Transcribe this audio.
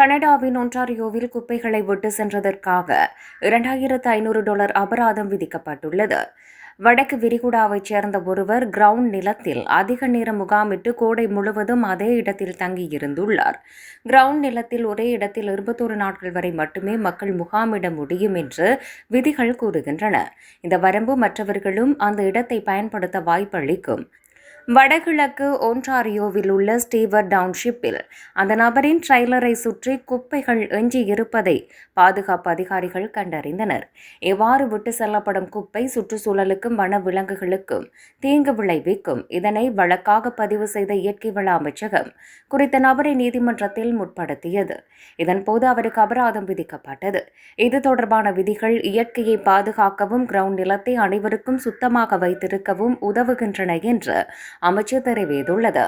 கனடாவின் ஒன்டாரியோவில் குப்பைகளை விட்டு சென்றதற்காக இரண்டாயிரத்து ஐநூறு டாலர் அபராதம் விதிக்கப்பட்டுள்ளது. வடக்கு விரிகுடாவைச் சேர்ந்த ஒருவர் கிரவுண்ட் நிலத்தில் அதிக நேரம் முகாமிட்டு கோடை முழுவதும் அதே இடத்தில் தங்கியிருந்துள்ளார். கிரவுண்ட் நிலத்தில் ஒரே இடத்தில் இருபத்தோரு நாட்கள் வரை மட்டுமே மக்கள் முகாமிட முடியும் என்று விதிகள் கூறுகின்றன. இந்த வரம்பு மற்றவர்களும் அந்த இடத்தை பயன்படுத்த வாய்ப்பளிக்கும். வடகிழக்கு ஒன்டாரியோவில் உள்ள ஸ்டீவர் டவுன்ஷிப்பில் அந்த நபரின் ட்ரெய்லரை சுற்றி குப்பைகள் எஞ்சி இருப்பதை பாதுகாப்பு அதிகாரிகள் கண்டறிந்தனர். எவ்வாறு விட்டு செல்லப்படும் குப்பை சுற்றுச்சூழலுக்கும் வன விலங்குகளுக்கும் தீங்கு விளைவிக்கும். இதனை வழக்காக பதிவு செய்த இயற்கை வள அமைச்சகம் குறித்த நபரை நீதிமன்றத்தில் முற்படுத்தியது. இதன்போது அவருக்கு அபராதம் விதிக்கப்பட்டது. இது தொடர்பான விதிகள் இயற்கையை பாதுகாக்கவும் கிரவுண்ட் நிலத்தை அனைவருக்கும் சுத்தமாக வைத்திருக்கவும் உதவுகின்றன என்று அமைச்சர் தெரிவித்துள்ளது.